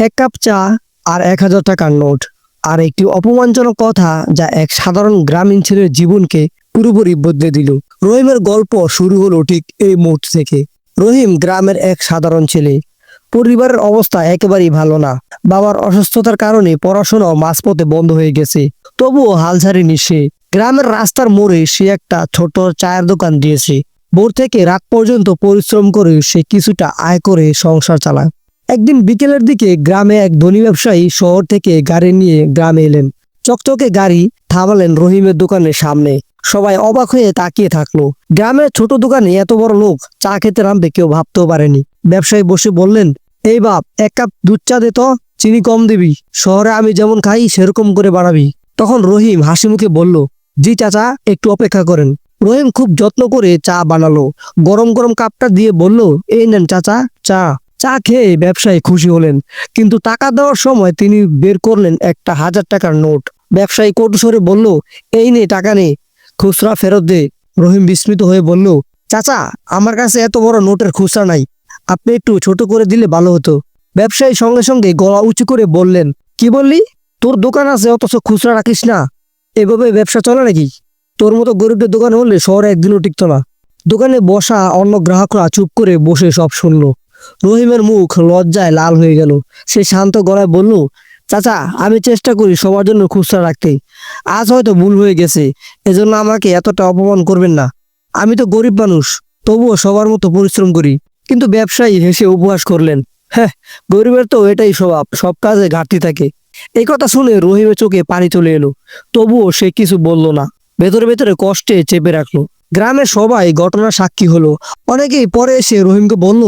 এক কাপ চা আর এক হাজার টাকার নোট। আর একটি অপমানজনক কথা যা এক সাধারণ গ্রামীণ ছেলের জীবনকে পুরোপুরি বদলে দিল। রহিমের গল্প শুরু হলো ঠিক এই মুহূর্ত থেকে। রহিম গ্রামের এক সাধারণ ছেলে। পরিবারের অবস্থা একেবারেই ভালো না। বাবার অসুস্থতার কারণে পড়াশোনাও মাঝপথে বন্ধ হয়ে গেছে। তবুও হাল ছাড়েনি সে। গ্রামের রাস্তার মোড়ে সে একটা ছোট চায়ের দোকান দিয়েছে। ভোর থেকে রাত পর্যন্ত পরিশ্রম করে সে কিছুটা আয় করে সংসার চালায়। একদিন বিকেলের দিকে গ্রামে এক ধনী ব্যবসায়ী শহর থেকে গাড়ি নিয়ে গ্রামে এলেন। চকচকে গাড়ি থামালেন রহিমের দোকানের সামনে। সবাই অবাক হয়ে তাকিয়ে থাকল। গ্রামের ছোট দোকানে এত বড় লোক চা খেতে নামবে কেউ ভাবতেও পারেনি। ব্যবসায়ী বসে বললেন, এই বাপ, এক কাপ দুধ চা দে তো, চিনি কম দিবি। শহরে আমি যেমন খাই, সেরকম করে বানাবি। তখন রহিম হাসি মুখে বলল, জি চাচা, একটু অপেক্ষা করেন। রহিম খুব যত্ন করে চা বানালো। গরম গরম কাপটা দিয়ে বলল, এই নেন চাচা, চা। চা খেয়ে ব্যবসায়ী খুশি হলেন, কিন্তু টাকা দেওয়ার সময় তিনি বের করলেন একটা হাজার টাকার নোট। ব্যবসায়ী কটুসরে বলল, এই নে, টাকা নে। খুচরা ফেরত দে। রহিম বিস্মিত হয়ে বলল, চাচা, আমার কাছে এত বড় নোটের খুচরা নাই। আপনি একটু ছোট করে দিলে ভালো হতো। ব্যবসায়ী সঙ্গে সঙ্গে গলা উঁচু করে বললেন, কি বললি? তোর দোকান আছে, অথচ খুচরা রাখিস না। এভাবে ব্যবসা চলে নাকি? তোর মতো গরিবদের দোকান হলে শহরে একদিনও টিকতো না। দোকানে বসা অন্য গ্রাহকরা চুপ করে বসে সব শুনলো। রহিমের মুখ লজ্জায় লাল হয়ে গেল। সে শান্ত গলায় বলল, চাচা, আমি চেষ্টা করি সবার জন্য খুচরা রাখতে। আজ হয়তো ভুল হয়ে গেছে। এজন্য আমাকে এতটা অপমান করবেন না। আমি তো গরিব মানুষ, তবুও সবার মতো পরিশ্রম করি। কিন্তু ব্যবসায়ী হেসে উপহাস করলেন হ্যাঁ গরিবের তো এটাই স্বভাব, সব কাজে ঘাটতি থাকে। এই কথা শুনে রহিমের চোখে পানি চলে এলো। তবুও সে কিছু বলল না। ভেতরে ভেতরে কষ্টে চেপে রাখল। গ্রামের সবাই ঘটনার সাক্ষী হলো। অনেকেই পরে এসে রহিমকে বলল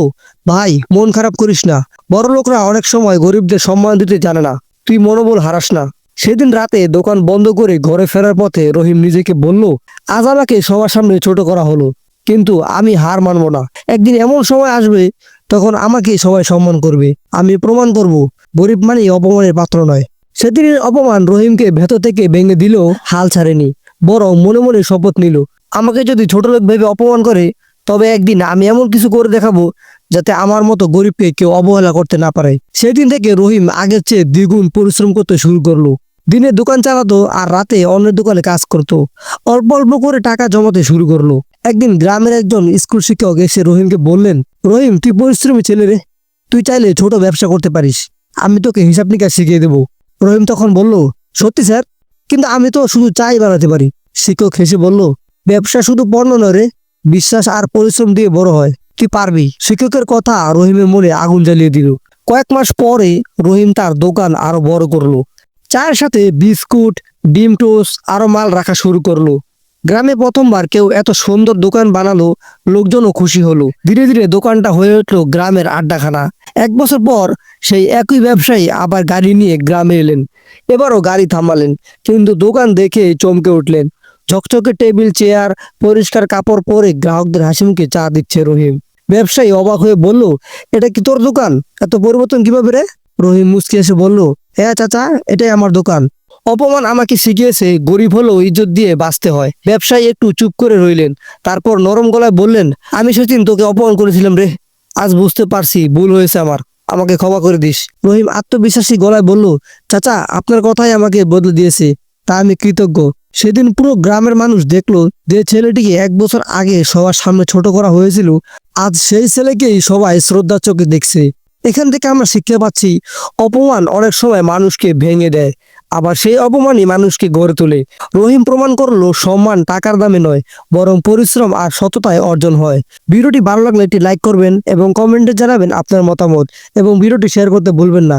ভাই, মন খারাপ করিস না। বড় লোকরা অনেক সময় গরিবদের সম্মান দিতে জানে না। তুই মনোবল হারাস না। সেদিন রাতে দোকান বন্ধ করে ঘরে ফেরার পথে রহিম নিজেকে বলল, আজ আমাকে সবার সামনে ছোট করা হলো। কিন্তু আমি হার মানব না। একদিন এমন সময় আসবে তখন আমাকে সবাই সম্মান করবে। আমি প্রমাণ করব, গরিব মানেই অপমানের পাত্র নয়। সেদিনের অপমান রহিমকে ভেতর থেকে ভেঙে দিলেও হাল ছাড়েনি। বরং মনে মনে শপথ নিল, আমাকে যদি ছোট লোক ভেবে অপমান করে, তবে একদিন আমি এমন কিছু করে দেখাবো যাতে আমার মতো গরিবকে কেউ অবহেলা করতে না পারে। সেদিন থেকে রহিম আগের চেয়ে দ্বিগুণ পরিশ্রম করতে শুরু করল। দিনে দোকান চালাতো আর রাতে অন্যের দোকানে কাজ করতো। অল্প অল্প করে টাকা জমাতে শুরু করল। একদিন গ্রামের একজন স্কুল শিক্ষক এসে রহিমকে বললেন, রহিম, তুই পরিশ্রমী ছেলে রে। তুই চাইলে ছোট ব্যবসা করতে পারিস। আমি তোকে হিসাব নিকাশ শিখিয়ে দেবো। রহিম তখন বলল, সত্যি স্যার, কিন্তু আমি তো শুধু চাই বানাতে পারি। শিক্ষক হেসে বলল, ব্যবসা শুধু নয় রে। বিশ্বাস আর পরিশ্রম দিয়ে বড় হয়। তুই পারবি? শিক্ষকের কথা রহিমের মনে আগুন জ্বালিয়ে দিল। কয়েক মাস পরে রহিম তার দোকান আরও বড় করল। চায়ের সাথে বিস্কুট, ডিম টোস্ট, আরও মাল রাখা শুরু করল। গ্রামে প্রথমবার কেউ এত সুন্দর দোকান বানালো, লোকজনও খুশি হলো। ধীরে ধীরে দোকানটা হয়ে উঠল গ্রামের আড্ডাখানা। এক বছর পর সেই একই ব্যবসায়ী আবার গাড়ি নিয়ে গ্রামে এলেন। এবারও গাড়ি থামালেন, কিন্তু দোকান দেখে চমকে উঠলেন। ঝকঝকে টেবিল, চেয়ার, পরিষ্কার কাপড় পরে গ্রাহকদের হাসি মুখে চা দিচ্ছে রহিম। ব্যবসায়ী অবাক হয়ে বলল, এটা কি তোর দোকান? এত পরিবর্তন কীভাবে রে? রহিম মুসকে এসে বলল হ্যাঁ চাচা, এটাই আমার দোকান। অপমান আমাকে শিখিয়েছে গরিব হলেও ইজ্জত দিয়ে বাঁচতে হয়। ব্যবসায়ী একটু চুপ করে রইলেন। তারপর নরম গলায় বললেন, আমি সেদিন তোকে অপমান করেছিলাম রে। আজ বুঝতে পারছি ভুল হয়েছে আমার। আমাকে ক্ষমা করে দিস। রহিম আত্মবিশ্বাসী গলায় বলল, চাচা, আপনার কথাই আমাকে বদলে দিয়েছে। তা আমি কৃতজ্ঞ। সেদিন পুরো গ্রামের মানুষ দেখল যে ছেলেটিকে এক বছর আগে সবার সামনে ছোট করা হয়েছিল। আজ সেই ছেলেকেই সবাই শ্রদ্ধা চোখে দেখছে। এখান থেকে আমরা শিখতে পাচ্ছি, অপমান অনেক সময় মানুষকে ভেঙে দেয়। আবার সেই অপমানই মানুষকে গড়ে তোলে। রহিম প্রমাণ করল, সম্মান টাকার দামে নয়, বরং পরিশ্রম আর সততায় অর্জন হয়। ভিডিওটি ভালো লাগলে একটি লাইক করবেন এবং কমেন্টে জানাবেন আপনার মতামত। এবং ভিডিওটি শেয়ার করতে ভুলবেন না।